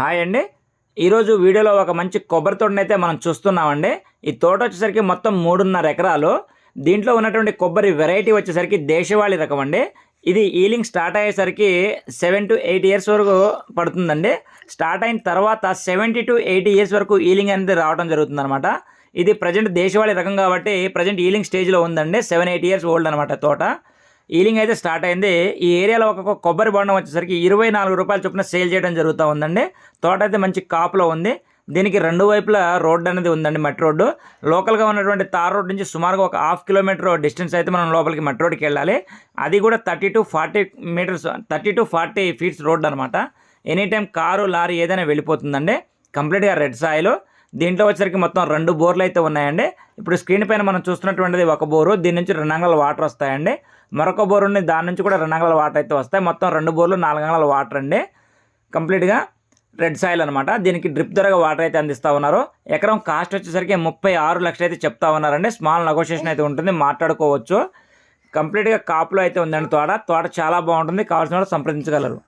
Hi అండి. ఈరోజు వీడియోలో ఒక మంచి కొబ్బరి తోటనైతే మనం చూస్తున్నామండి. ఈ తోట వచ్చేసరికి మొత్తం మూడున్నర ఎకరాలు. దీంట్లో ఉన్నటువంటి కొబ్బరి వెరైటీ వచ్చేసరికి దేశవాళీ రకం అండి. ఇది ఈలింగ్ స్టార్ట్ అయ్యేసరికి సెవెన్ టు ఎయిట్ ఇయర్స్ వరకు పడుతుందండి. స్టార్ట్ అయిన తర్వాత సెవెంటీ టు ఎయిటీ ఇయర్స్ వరకు ఈలింగ్ అనేది రావడం జరుగుతుందనమాట ఇది ప్రజెంట్ దేశవాళీ రకం కాబట్టి ప్రజెంట్ ఈలింగ్ స్టేజ్లో ఉందండి. సెవెన్ ఎయిట్ ఇయర్స్ ఓల్డ్ అనమాట తోట. ఈలింగ్ అయితే స్టార్ట్ అయింది. ఈ ఏరియాలో ఒక కొబ్బరి బొండం వచ్చేసరికి ఇరవై నాలుగు రూపాయలు చొప్పున సేల్ చేయడం జరుగుతూ ఉందండి. తోట అయితే మంచి కాపులో ఉంది. దీనికి రెండు వైపులా రోడ్డు అనేది ఉందండి మట్టి రోడ్డు. లోకల్గా ఉన్నటువంటి తార్ రోడ్ నుంచి సుమారుగా ఒక హాఫ్ కిలోమీటర్ డిస్టెన్స్ అయితే మనం లోపలికి మట్టి రోడ్కి వెళ్ళాలి. అది కూడా thirty to forty meters thirty to forty feets road అనమాట ఎనీ టైం కారు లారీ ఏదైనా వెళ్ళిపోతుందండి. కంప్లీట్గా రెడ్ సాయిలో. దీంట్లో వచ్చేసరికి మొత్తం రెండు బోర్లు అయితే ఉన్నాయండి. ఇప్పుడు స్క్రీన్ పైన మనం చూస్తున్నటువంటిది ఒక బోరు దీని నుంచి రెండు అంగళాల వాటర్ వస్తాయండి. మరొక బోరు ఉంది దాని నుంచి కూడా రెండు అంగళాల వాటర్ అయితే వస్తాయి. మొత్తం రెండు బోర్లు నాలుగు అంగళాల వాటర్ అండి. కంప్లీట్గా రెడ్ సాయిల్ అనమాట దీనికి డ్రిప్ ధరగా వాటర్ అయితే అందిస్తూ ఉన్నారు. ఎకరం కాస్ట్ వచ్చేసరికి ముప్పై ఆరు లక్షలు అయితే చెప్తా ఉన్నారండి. స్మాల్ నెగోషియేషన్ అయితే ఉంటుంది మాట్లాడుకోవచ్చు. కంప్లీట్గా కాపులో అయితే ఉందండి తోట. తోట చాలా బాగుంటుంది. కావాల్సిన వాళ్ళు సంప్రదించగలరు.